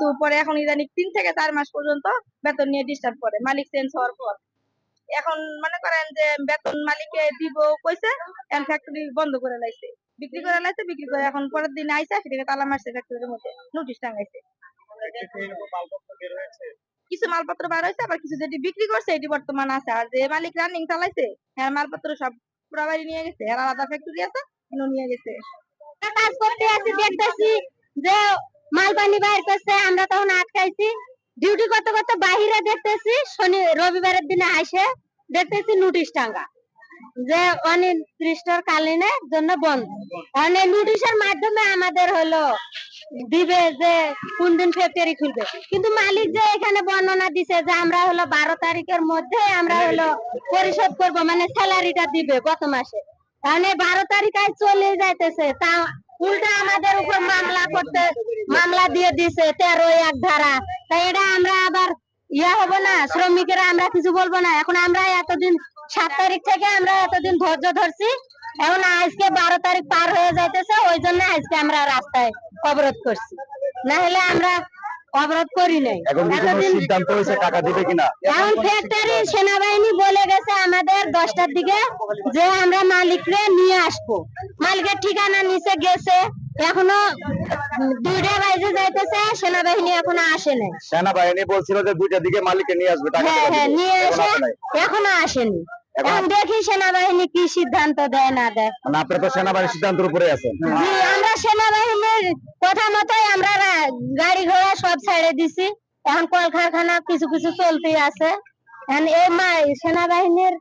কিন্তু পরে এখন ইদানিং তিন থেকে চার মাস পর্যন্ত বেতন নিয়ে ডিস্টার্ব করে। মালিক চেঞ্জ হওয়ার পর। এখন মনে করেন যে বেতন মালিকে দিব কইছে, এখন ফ্যাক্টরি বন্ধ করে লাইছে। বিক্রি করে লাইছে, বিক্রি করে এখন পরের দিন আইসা সেটাকে তালা মারছে ফ্যাক্টরির মধ্যে নোটিশ টাঙাইছে। কিছু মালপত্র বার হয়েছে আবার কিছু যেটি বিক্রি করছে এটি বর্তমান আছে। আর যে মালিক রানিং চালাইছে হ্যাঁ মালপত্র সব পুরা বাড়ি নিয়ে গেছে। আর আলাদা ফ্যাক্টরি আছে নিয়ে গেছে। কাজ করতে আছি দেখতেছি যে মাল পানি বাইর করছে, আমরা তখন আটকাইছি। ডিউটি করতে করতে বাহিরে দেখতেছি, শনি, রবিবারের দিনে আসে দেখতেছি নোটিশ টাঙ্গা। যে অনির্দিষ্টর কালীনের জন্য বন্ধ। অনেক নোটিশের মাধ্যমে আমাদের হলো, দিবে যে কোন দিন ফ্যাক্টরি খুলবে। কিন্তু মালিক যে এখানে বর্ণনা দিছে যে আমরা হলো বারো তারিখের মধ্যে আমরা হলো পরিশোধ করব মানে স্যালারিটা দিবে গত মাসে। তাহলে বারো তারিখ আজ চলে যাইতেছে। তা উল্টা আমাদের উপর মামলা করতে মামলা দিয়ে দিছে তেরো এক ধারা। তাই এটা আমরা আবার ইয়া হব না শ্রমিকেরা আমরা কিছু বলব না। এখন আমরা এতদিন সাত তারিখ থেকে আমরা এতদিন ধৈর্য ধরছি। এখন আজকে বারো তারিখ পার হয়ে যাইতেছে ওই জন্য আজকে আমরা রাস্তায় অবরোধ করছি। না হলে আমরা অবরোধ করি নাই। এখন এতদিন সিদ্ধান্ত হয়েছে টাকা দিবে কিনা? এখন ফ্যাক্টরি সেনাবাহিনী বলে গেছে আমাদের দশটার দিকে যে আমরা মালিকরে নিয়ে আসব। মালিকের ঠিকানা নিচে গেছে এখনও দুইটা বাজে যাইতেছে সেনাবাহিনী এখনও আসে নাই। সেনাবাহিনী বলছিল যে দুইটার দিকে মালিককে নিয়ে আসবে টাকা হ্যাঁ হ্যাঁ নিয়ে এসে এখনও আসেনি। এখন এখন দেখি সেনাবাহিনী কি সিদ্ধান্ত দেয় না দেয়। মানে আপনারা তো সেনাবাহিনীর সিদ্ধান্তের উপরে আছেন। জি আমরা সেনাবাহিনীর কথা মতোই আমরা গাড়ি ঘোড়া সব ছেড়ে দিছি। এখন কলকারখানা কিছু কিছু চলতেই আছে। এখন এই সেনাবাহিনীর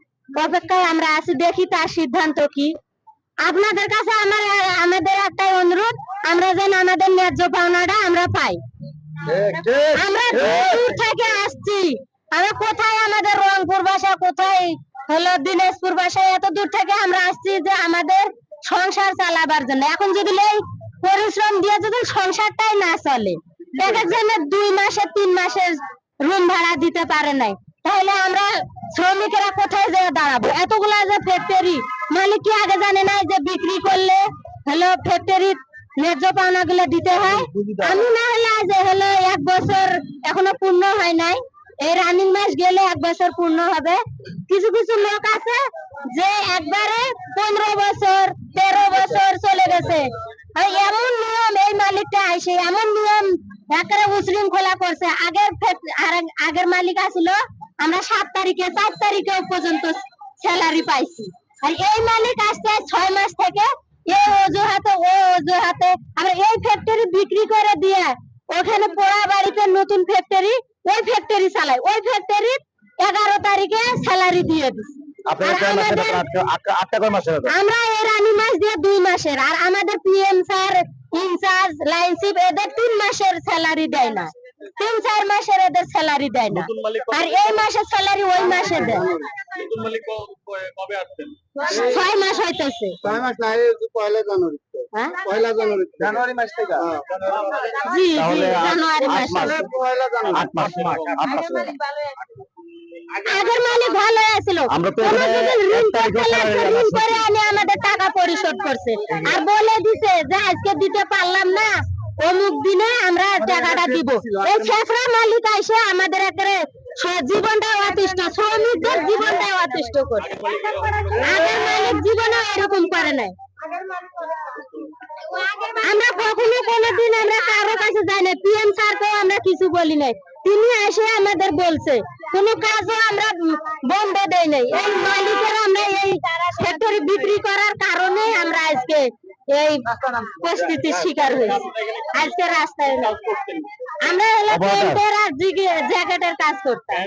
অপেক্ষায় আমরা আছি দেখি তার সিদ্ধান্ত কি। আপনাদের কাছে আমার আমাদের একটাই অনুরোধ আমরা যেন আমাদের ন্যায্য পাওনাটা আমরা পাই। আমরা দূর থেকে আসছি। আমরা কোথায় আমাদের রংপুর বাসা কোথায় হলো দিনাজপুর বাসা? এত দূর থেকে আমরা আসছি যে আমাদের সংসার চালাবার জন্য। এখন যদি এই পরিশ্রম দিয়ে যদি সংসারটাই না চলে এক একজনের দুই মাসে তিন মাসের রুম ভাড়া দিতে পারে নাই। তাহলে আমরা শ্রমিকেরা কোথায় যেয়ে দাঁড়াবো? এতগুলা যে ফ্যাক্টরি মালিক কি আগে জানে না যে বিক্রি করলে, হলো ফ্যাক্টরির ন্যায্য পাওনা গুলো দিতে হয়? আমি না হলে হলো এক বছর এখনও পূর্ণ হয় নাই। এই রানিং গেলে এক বছর পূর্ণ হবে। কিছু কিছু লোক আছে যে একবারে পনেরো বছর, তেরো বছর চলে গেছে। এমন নিয়ম এই মালিকটা আইসে, এমন নিয়ম একেবারে উশৃঙ্খলা করছে। আগের আগের মালিক আসলো আমরা সাত তারিখে চার তারিখে পর্যন্ত স্যালারি পাইছি। আর এই মালিক আসছে ছয় মাস থেকে এই অজুহাতে ও অজুহাতে। আমরা এই ফ্যাক্টরি বিক্রি করে দিয়ে ওখানে পোড়া বাড়িতে নতুন ফ্যাক্টরি ওই ফ্যাক্টরি চালাই। ওই ফ্যাক্টরি এগারো তারিখে স্যালারি দিয়ে বেতন আমরা এই রানী মাস দিয়ে দুই মাসের। আর আমাদের পিএম স্যার ইনচার্জ লাইনশিপ এদের তিন মাসের স্যালারি দেয় না। তিন চার মাসের এদের স্যালারি দেয় না। আর এই মাসের স্যালারি ওই মাসে দেয়। ছয় মাস হইতেছে। ছয় মাস না এই পয়লা জানুয়ারি। হ্যাঁ? পয়লা জানুয়ারি। জানুয়ারি মাস থেকে। জি জি জানুয়ারি মাসে। পয়লা জানুয়ারি। আট মাস আট মাস। আগের মালিক ভালো আছিল। আমরা তো ঋণ। করে আনি আমাদের টাকা পরিশোধ করছে। আর বলে দিছে যে আজকে দিতে পারলাম না। অমুক দিনে আমরা টাকাটা দিব। এই শেষরা মালিক এসে আমাদের একেবারে জীবনটা অতিষ্ঠ শ্রমিকদের জীবনটা অতিষ্ঠ করে। আগের মালিক জীবনে এরকম করে নাই। আমরা কখনো কোনোদিন আমরা কারও কাছে যাই না পিএম স্যারকেও আমরা কিছু বলি নাই। তিনি এসে আমাদের বলছে কোন কাজও আমরা বন্ধ দেই নাই। এই মালিকের আমরা এই ফ্যাক্টরি বিক্রি করার কারণে আমরা আজকে এই পরিস্থিতির শিকার হয়েছে আজকে রাস্তায় নাই আমরা হলো জ্যাকেটের কাজ করতাম